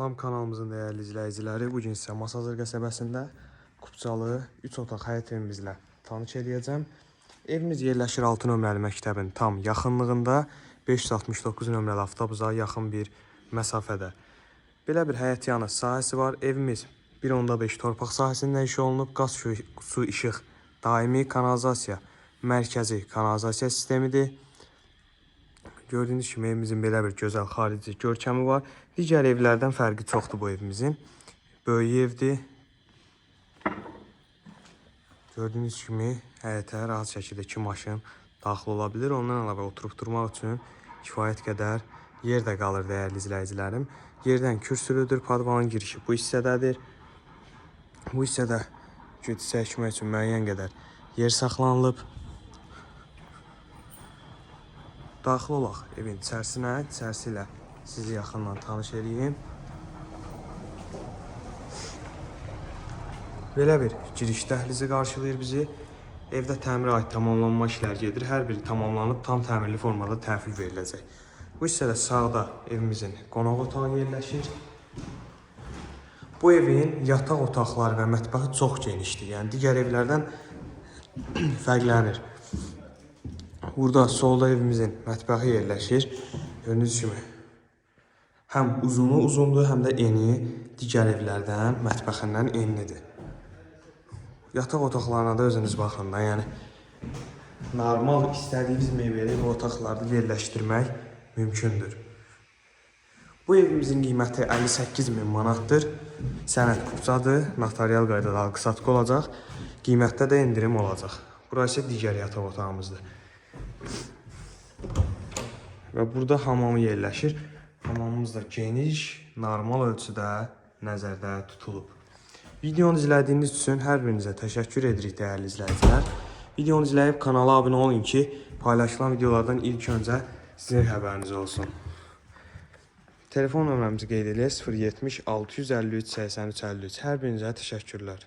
Salam kanalımızın dəyərli izləyiciləri, bu gün sizə Masazır qəsəbəsində Kupçalı 3 otaq həyət evimizlə tanış eləyəcəm. Evimiz yerləşir 6 nömrəli məktəbin tam yaxınlığında 569 nömrəli avtobusa yaxın bir məsafədə. Belə bir həyət yanı sahəsi var. Evimiz 1.5 torpaq sahəsində inşa olunub. Qaz, su, işıq, daimi kanalizasiya, mərkəzi kanalizasiya sistemidir. Gördüyünüz kimi evimizin belə bir gözəl xarici görkəmi var. Digər evlərdən fərqi çoxdur bu evimizin. Böyük evdir. Gördüyünüz kimi həyətə rahat şəkildə iki maşın daxil ola bilər. Ondan əlavə oturub durmaq üçün kifayət qədər yer də qalır dəyərli izləyicilərim. Yerdən kürsülüdür. Padvanın girişi bu hissədədir. Bu hissədə güc çəkmək üçün müəyyən qədər yer saxlanılıb. Daxil olaq evin içərisinə, içərisi ilə sizi yaxından tanış eləyim. Belə bir giriş dəhlizi qarşılayır bizi. Evdə təmirə aid tamamlanma işləri gedir. Hər biri tamamlanıb tam təmirli formada təhvil veriləcək. Bu hissədə sağda evimizin qonaq otağı yerləşir. Bu evin yataq otaqları və mətbəxi çox genişdir. Yəni digər evlərdən fərqlənir. Burada solda evimizin mətbəxi yerləşir. Gördüyünüz kimi həm uzunu uzundur, həm də eni digər evlərdən mətbəxindən enlidir. Yataq otaqlarına da özünüz baxın da, yəni normal istədiyiniz mebeli bu otaqlarda yerləşdirmək mümkündür. Bu evimizin qiyməti 58 min manatdır. Sənəd kupçadır, notarial qaydada alqı-satqı olacaq. Qiymətdə də endirim olacaq. Burası isə digər yataq otağımızdır. Və burada hamamı yerləşir. Hamamımız da geniş, normal ölçüdə nəzərdə tutulub. Videonu izlədiyiniz üçün hər birinizə təşəkkür edirik dəyərli izləyicilər. Videonu izləyib kanala abunə olun ki, paylaşılan videolardan ilk öncə sizin xəbəriniz olsun. Telefon nömrəmizi qeyd edək 070 653 83 53. Hər birinizə.